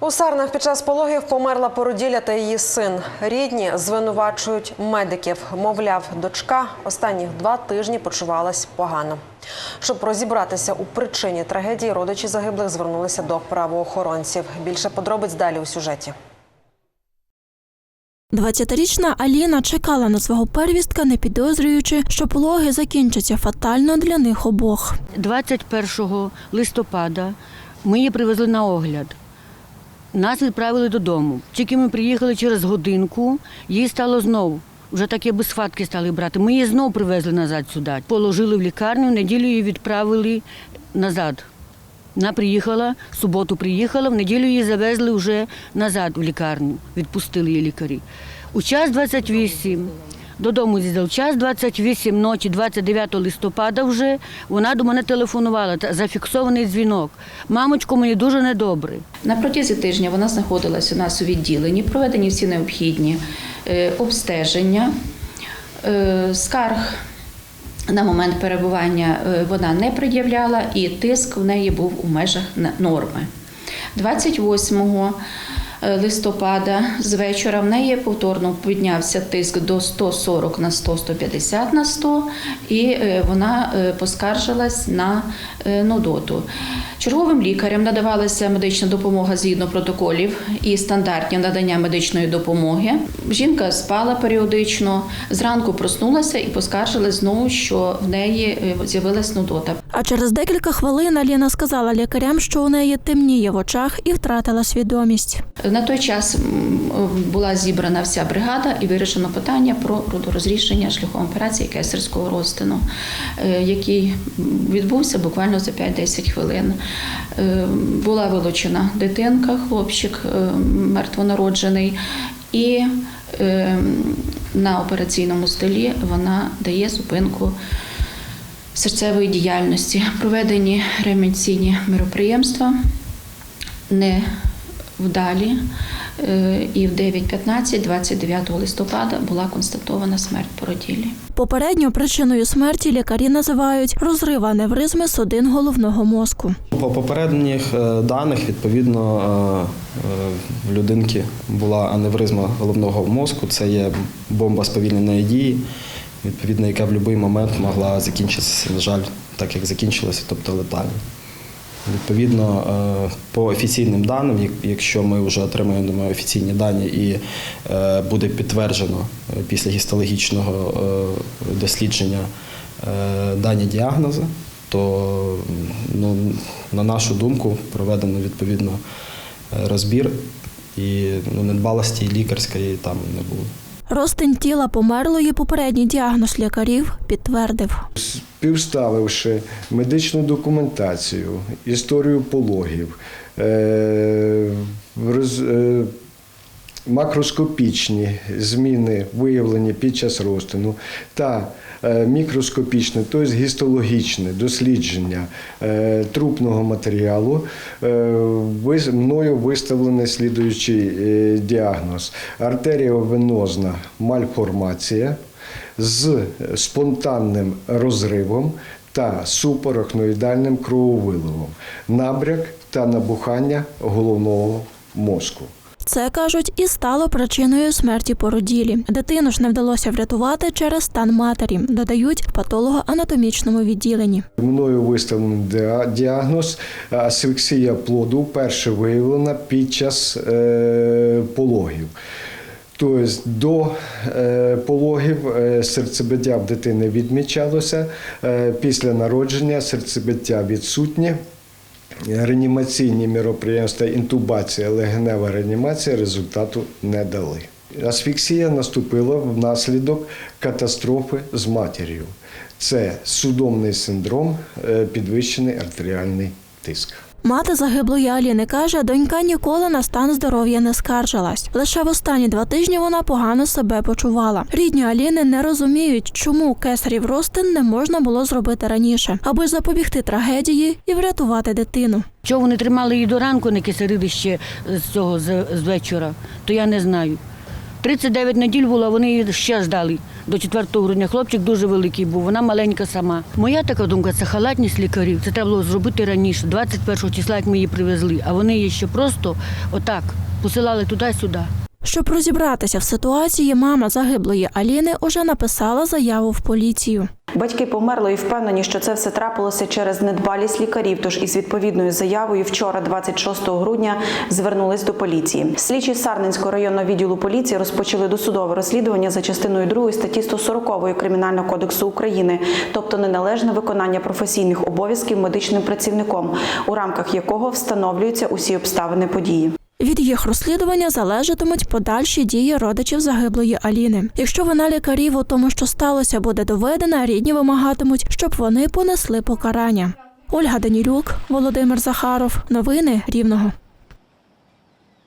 У Сарнах під час пологів померла породілля та її син. Рідні звинувачують медиків. Мовляв, дочка останніх два тижні почувалась погано. Щоб розібратися у причині трагедії, родичі загиблих звернулися до правоохоронців. Більше подробиць далі у сюжеті. 20-річна Аліна чекала на свого первістка, не підозрюючи, що пологи закінчаться фатально для них обох. 21 листопада ми її привезли на огляд. Нас відправили додому. Тільки ми приїхали через годинку, їй стало знову. Вже таке без схватки стали брати. Ми її знову привезли назад сюди. Положили в лікарню, в неділю її відправили назад. Вона приїхала, в суботу приїхала, в неділю її завезли вже назад в лікарню, відпустили її лікарі. У час 28 додому з'їздили. Час 28 ночі, 29 листопада вже вона до мене телефонувала, зафіксований дзвінок. Мамочко, мені дуже недобре. На протязі тижня вона знаходилась у нас у відділенні, проведені всі необхідні е, обстеження, Е, скарг. На момент перебування е, вона не пред'являла, і тиск в неї був у межах норми. 28 листопада з вечора в неї повторно піднявся тиск до 140 на 100, 150 на 100, і е, вона е, поскаржилась на е, нудоту. Черговим лікарям надавалася медична допомога згідно протоколів і стандартів надання медичної допомоги. Жінка спала періодично, зранку проснулася і поскаржилась знову, що в неї е, з'явилась нудота. А через декілька хвилин Аліна сказала лікарям, що у неї темніє в очах і втратила свідомість. На той час була зібрана вся бригада і вирішено питання про родорозрішення шляхом операції кесарського розтину, е, який відбувся буквально за 5-10 хвилин. Е, Була вилучена дитинка, хлопчик е, мертвонароджений, і на операційному столі вона дає зупинку серцевої діяльності. Проведені реанімаційні мероприємства не вдалі. Е, І в 9.15, 29 листопада, була констатована смерть породілі. Попередньо причиною смерті лікарі називають розрив аневризми судин головного мозку. По попередніх е, даних, відповідно, е, в людинки була аневризма головного мозку. Це є бомба сповільненої дії, відповідно, яка в будь-який момент могла закінчитися, на жаль, так як закінчилася, тобто летально. Відповідно, е, по офіційним даним, якщо ми вже отримаємо офіційні дані і е, буде підтверджено е, після гістологічного дослідження дані діагнози, то ну, на нашу думку проведено відповідно розбір і ну, недбалості лікарської там не було. Розтин тіла померлої попередній діагноз лікарів підтвердив. Співставивши медичну документацію, історію пологів, е, макроскопічні зміни, виявлені під час розтину, та е, мікроскопічне, тобто гістологічне дослідження е, трупного матеріалу, е, мною виставлений слідуючий діагноз: артеріовенозна мальформація з спонтанним розривом та супарахноїдальним крововиливом, набряк та набухання головного мозку. Це кажуть і стало причиною смерті породілі. Дитину ж не вдалося врятувати через стан матері, додають в патологоанатомічному відділенні. Мною виставлений діа- діагноз асфіксія плоду вперше виявлена під час е, пологів. Тобто до е, пологів е, серцебиття в дитини відмічалося, після народження серцебиття відсутнє. Реанімаційні міроприємства, інтубація, легенева реанімація результату не дали. Асфіксія наступила внаслідок катастрофи з матір'ю. Це судомний синдром, е, підвищений артеріальний тиск. Мати загиблої Аліни каже, донька ніколи на стан здоров'я не скаржилась. Лише в останні два тижні вона погано себе почувала. Рідні Аліни не розуміють, чому кесарів розтин не можна було зробити раніше, аби запобігти трагедії і врятувати дитину. Чого вони тримали її до ранку, не кисарили ще з цього з, вечора, то я не знаю. 39 неділь було, а вони її ще ждали до 4 грудня. Хлопчик дуже великий був, вона маленька сама. Моя така думка це халатність лікарів. Це треба було зробити раніше, 21 числа, як ми її привезли. А вони її ще просто отак посилали туди-сюди. Щоб розібратися в ситуації, мама загиблої Аліни уже написала заяву в поліцію. Батьки померлої впевнені, що це все трапилося через недбалість лікарів. Тож із відповідною заявою вчора, 26 грудня, звернулись до поліції. Слідчі Сарненського районного відділу поліції розпочали досудове розслідування за частиною 2 статті 140 Кримінального кодексу України, тобто неналежне виконання професійних обов'язків медичним працівником, у рамках якого встановлюються усі обставини події. Від їх розслідування залежатимуть подальші дії родичів загиблої Аліни. Якщо вина лікарів у тому, що сталося, буде доведена, рідні вимагатимуть, щоб вони понесли покарання. Ольга Данілюк, Володимир Захаров. Новини Рівного.